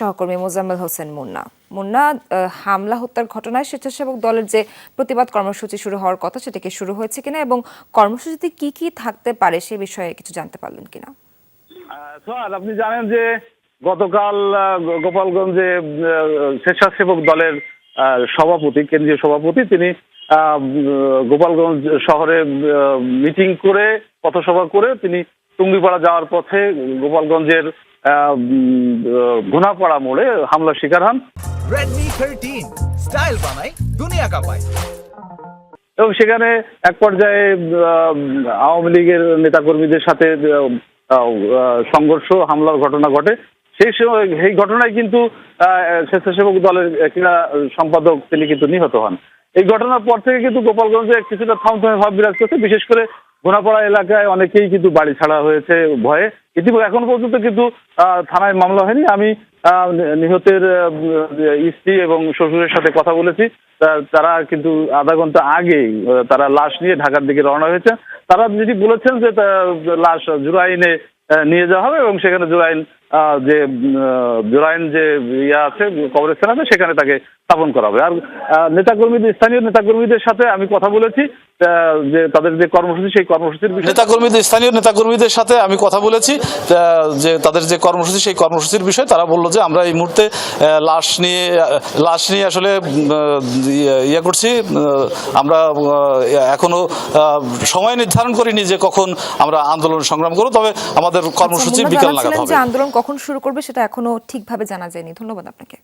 সহকর্মী মোজাম্মেল হোসেন মুন্না। মুন্না হামলা, হত্যার ঘটনায় স্বেচ্ছাসেবক দলের যে প্রতিবাদ কর্মসূচি শুরু হওয়ার কথা সেটা কি শুরু হয়েছে কিনা এবং কর্মসূচিতে কি কি থাকতে পারে সে বিষয়ে কিছু জানতে পারলেন কিনা? আপনি জানেন যে গতকাল গোপালগঞ্জে স্বেচ্ছাসেবক দলের সভাপতি, কেন্দ্রীয় সভাপতি, তিনি গোপালগঞ্জ শহরে মিটিং করে, পথসভা করে তিনি টুঙ্গিপাড়া যাওয়ার পথে গোপালগঞ্জের ঘোনাপাড়া মোড়ে হামলার শিকার হন। Redmi 13 স্টাইল বানাই দুনিয়া কাঁপায়। এবং সেখানে এক পর্যায়ে আওয়ামী লীগের নেতাকর্মীদের সাথে সংঘর্ষ হামলার ঘটনা ঘটে। সেই সময় এই ঘটনায় কিন্তু আহ, স্বেচ্ছাসেবক দলের ক্রীড়া সম্পাদক তিনি কিন্তু নিহত হন। এই ঘটনার পর থেকে কিন্তু গোপালগঞ্জে কিছুটা থমথমে ভাব বিরাজ করছে। বিশেষ করে ঘোনাপাড়া এলাকায় অনেকেই কিন্তু বাড়ি ছাড়া হয়েছে ভয়ে। ইতিমধ্যে এখন পর্যন্ত কিন্তু থানায় মামলা হয়নি। আমি নিহতের স্ত্রী এবং শ্বশুরের সাথে কথা বলেছি। তারা কিন্তু আধা ঘণ্টা আহ, তারা লাশ নিয়ে ঢাকার দিকে রওনা হয়েছে। তারা যেটি বলেছেন যে লাশ জুরাইনে নিয়ে যাওয়া হবে এবং সেখানে জুরাইন যে জুরাইন যে ইয়া আছে কবরস্থান আছে সেখানে তাকে স্থাপন করা হবে। আর নেতাকর্মীদের স্থানীয় নেতাকর্মীদের সাথে আমি কথা বলেছি যে তাদের যে কর্মসূচি সেই কর্মসূচির বিষয়ে নেতাকর্মীদের স্থানীয় নেতাকর্মীদের সাথে আমি কথা বলেছি যে তাদের যে কর্মসূচি সেই কর্মসূচির বিষয়ে তারা বলল যে আমরা এই মুহূর্তে লাশ নিয়ে লাশ নিয়ে আসলে ইয়ে- করছি আমরা এখনও আহ, সময় নির্ধারণ করিনি যে কখন আমরা আন্দোলন সংগ্রাম করব তবে আমাদের কর্মসূচি আচ্ছা, বিকাল নাগাদ হবে। আন্দোলন কখন শুরু করবে সেটা এখনও ঠিকভাবে জানা যায়নি। ধন্যবাদ আপনাকে।